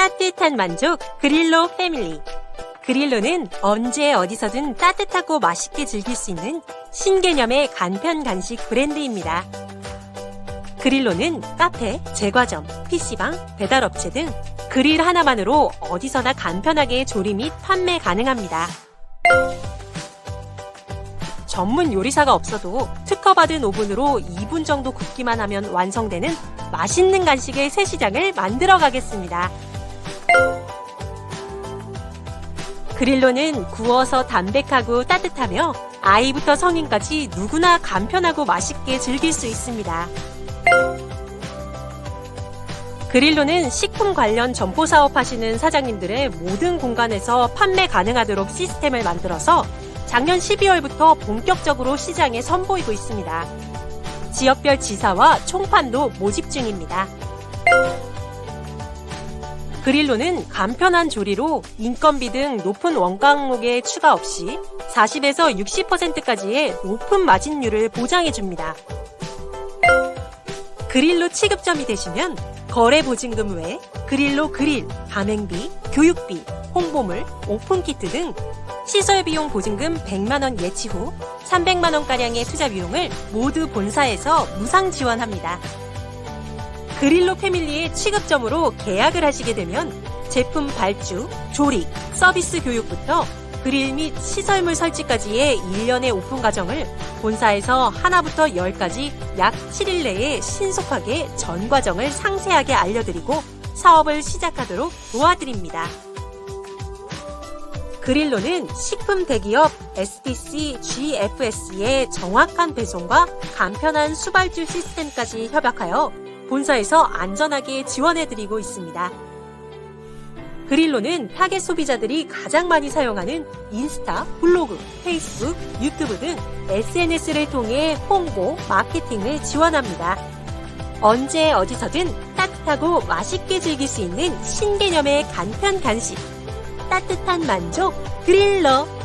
따뜻한 만족 그릴로 패밀리. 그릴로는 언제 어디서든 따뜻하고 맛있게 즐길 수 있는 신개념의 간편 간식 브랜드입니다. 그릴로는 카페, 제과점, PC방, 배달업체 등 그릴 하나만으로 어디서나 간편하게 조리 및 판매 가능합니다. 전문 요리사가 없어도 특허받은 오븐으로 2분 정도 굽기만 하면 완성되는 맛있는 간식의 새 시장을 만들어 가겠습니다. 그릴로는 구워서 담백하고 따뜻하며 아이부터 성인까지 누구나 간편하고 맛있게 즐길 수 있습니다. 그릴로는 식품 관련 점포 사업 하시는 사장님들의 모든 공간에서 판매 가능하도록 시스템을 만들어서 작년 12월부터 본격적으로 시장에 선보이고 있습니다. 지역별 지사와 총판도 모집 중입니다. 그릴로는 간편한 조리로 인건비 등 높은 원가 항목에 추가 없이 40에서 60%까지의 높은 마진율을 보장해줍니다. 그릴로 취급점이 되시면 거래 보증금 외 그릴로 그릴, 가맹비, 교육비, 홍보물, 오픈키트 등 시설 비용 보증금 100만원 예치 후 300만원가량의 투자 비용을 모두 본사에서 무상 지원합니다. 그릴로 패밀리의 취급점으로 계약을 하시게 되면 제품 발주, 조립, 서비스 교육부터 그릴 및 시설물 설치까지의 일련의 오픈 과정을 본사에서 하나부터 열까지 약 7일 내에 신속하게 전 과정을 상세하게 알려드리고 사업을 시작하도록 도와드립니다. 그릴로는 식품 대기업 STC GFS의 정확한 배송과 간편한 수발주 시스템까지 협약하여 본사에서 안전하게 지원해드리고 있습니다. 그릴로는 타겟 소비자들이 가장 많이 사용하는 인스타, 블로그, 페이스북, 유튜브 등 SNS를 통해 홍보, 마케팅을 지원합니다. 언제 어디서든 따뜻하고 맛있게 즐길 수 있는 신개념의 간편 간식. 따뜻한 만족 그릴러.